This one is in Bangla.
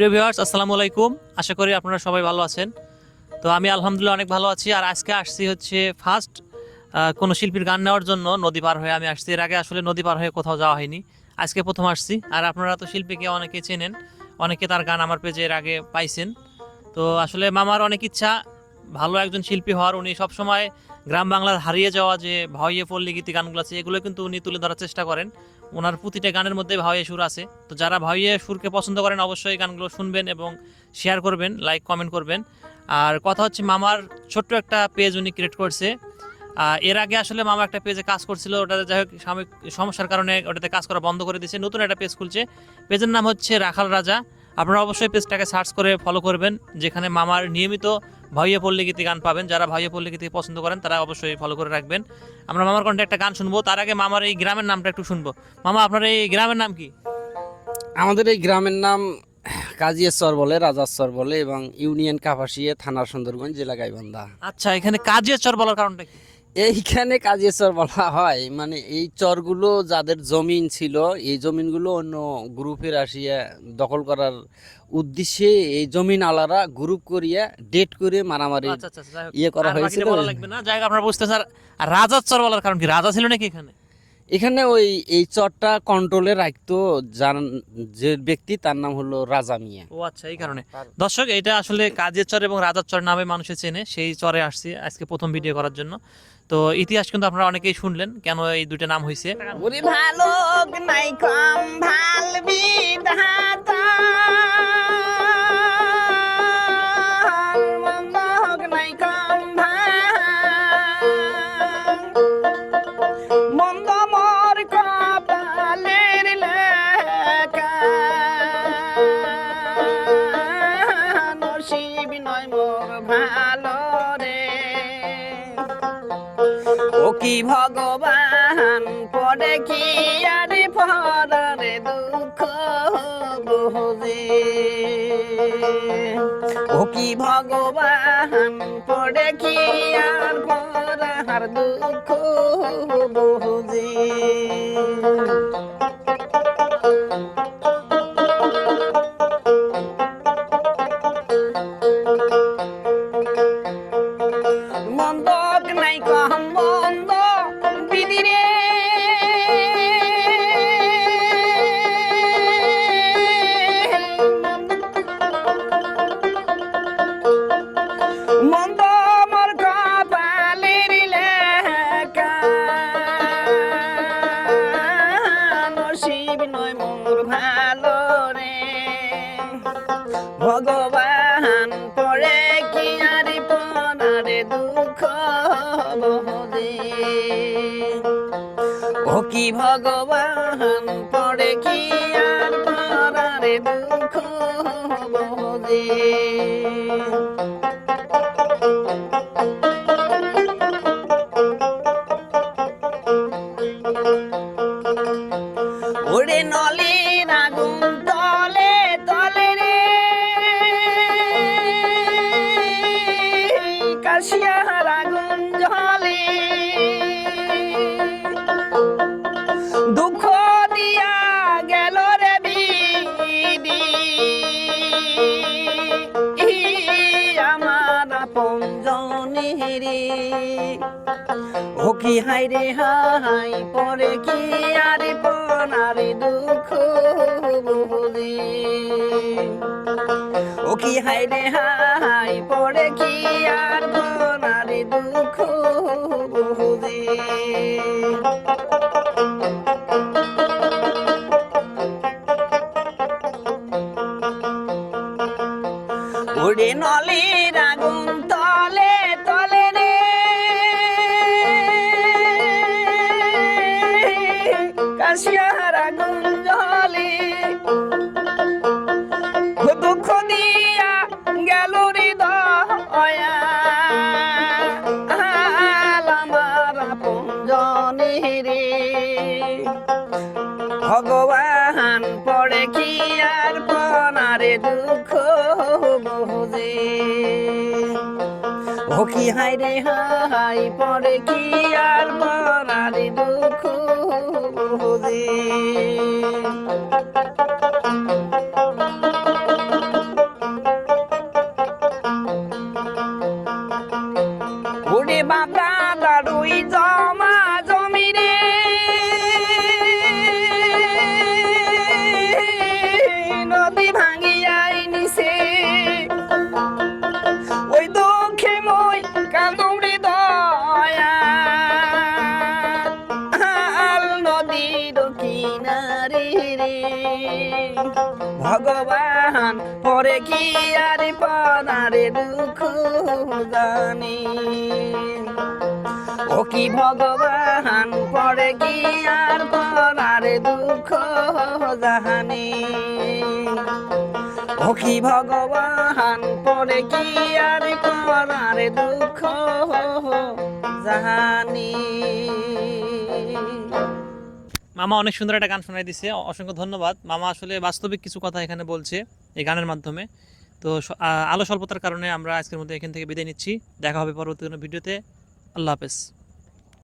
প্রিয় ভিউয়ার্স, আসসালামু আলাইকুম। আশা করি আপনারা সবাই ভালো আছেন। তো আমি আলহামদুলিল্লাহ অনেক ভালো আছি। আর আজকে আসছি হচ্ছে ফার্স্ট কোনো শিল্পীর গান নেওয়ার জন্য নদী পার হয়ে আমি আসছি। এর আগে আসলে নদী পার হয়ে কোথাও যাওয়া হয়নি। আজকে প্রথম আসছি। আর আপনারা তো শিল্পীকে অনেকে চেনেন। অনেকে তার গান আমার পেজে এর আগে পাইছেন। তো আসলে মামার অনেক ইচ্ছা। ভালো একজন শিল্পী হওয়ার। উনি সবসময় গ্রাম বাংলার হারিয়ে যাওয়া যে ভাইয়ে পল্লী গীতি গানগুলো আছে, এগুলো কিন্তু উনি তুলে ধরার চেষ্টা করেন। ওনার প্রতিটা গানের মধ্যে ভাইয়ে সুর আছে। তো যারা ভাইয়ে সুরকে পছন্দ করেন, অবশ্যই গানগুলো শুনবেন এবং শেয়ার করবেন লাইক কমেন্ট করবেন। আর কথা হচ্ছে মামার ছোট্ট একটা পেজ উনি ক্রিয়েট করছে। এর আগে আসলে মামা একটা পেজে কাজ করছিল ওটাতে যাই হোক সাময়িক সমস্যার কারণে ওটাতে কাজ করা বন্ধ করে দিয়েছে। নতুন একটা পেজ খুলছে। পেজের নাম হচ্ছে রাখাল রাজা। আপনারা অবশ্যই পেজটাকে সার্চ করে ফলো করবেন যেখানে মামার নিয়মিত ভাইয়া পল্লী গীতি গান পাবেন। যারা ভাইয়া পল্লী গীতি পছন্দ করেন তারা অবশ্যই ফলো করে রাখবেন। আমরা মামার কণ্ঠে একটা গান শুনব তার আগে মামার এই গ্রামের নামটা একটু শুনব। মামা আপনার এই গ্রামের নাম কি? আমাদের এই গ্রামের নাম কাজিয়েশ্বর বলে রাজাশ্বর বলে এবং ইউনিয়ন কাপাসিয়া থানা সুন্দরগঞ্জ জেলা গাইবান্ধা। আচ্ছা এখানে কাজিয়া চর বলার কারণটা কি? এইখানে কাজিয়েশ্বর বলা হয়। মানে এই চরগুলো যাদের জমিন ছিল এই জমিনগুলো অন্য গ্রুপের আসিয়া দখল করার উদ্দেশ্যে এই জমিন আলারা গ্রুপ করিয়া ডেট করে মারামারি আচ্ছা আচ্ছা হোক। ইয়ে করা হয়েছে হয়েছিল। জায়গা আপনার বুঝতে স্যার আর রাজার চর বলার কারণ কি? রাজা ছিল নাকি এখানে? এখানে ওই এই চরটা কন্ট্রোলে রাখতো যার যে ব্যক্তি তার নাম হলো রাজা মিয়া। ও আচ্ছা এই কারণে। দর্শক এটা আসলে কাজের চর এবং রাজার চর নামে মানুষে চেনে। সেই চরে আসছি আজকে প্রথম ভিডিও করার জন্য। তো ইতিহাস কিন্তু আপনারা অনেকেই শুনলেন কেন এই দুইটা নাম হয়েছে ভালো নাই কম ভালো কি ভগবান পরে কি আর পরে দুঃখ বহুদে ও কি ভগবান পরে কি আর পরার দুঃখ বুঝে কি ভগবান পড়ে কি আর পনারে দুঃখ বহদে ওরে নলে আগুন রে। ও হাই রে হাই পরে কি আরে পনারে দুঃখ বুঝে ও কি হাই রে হাই পরে কি আর পনারে দুঃখ বুঝে ওরে নলের আগুন কাশিয়ার আগুন জলে দুঃখ দিয়া গেল রে দয়া আমার আপন রে ভগবান পড়ে কি আর পনারে দুঃখ বুঝে ও কি হাই রে হাই পরে কি আর পনারে দুঃখ ভগবান, পরে কি আর পরারে দুঃখ জানি? ও কি ভগবান, পরে কি আর পরারে দুঃখ জানি? ও কি ভগবান, পরে কি আর পরারে দুঃখ জানি? মামা অনেক সুন্দর একটা গান শোনাই দিছে। অসংখ্য ধন্যবাদ। মামা আসলে বাস্তবিক কিছু কথা এখানে বলছে এই গানের মাধ্যমে। তো আলো স্বল্পতার কারণে আমরা আজকের মধ্যে এখান থেকে বিদায় নিচ্ছি। দেখা হবে পরবর্তী কোনো ভিডিওতে। আল্লাহ হাফেজ।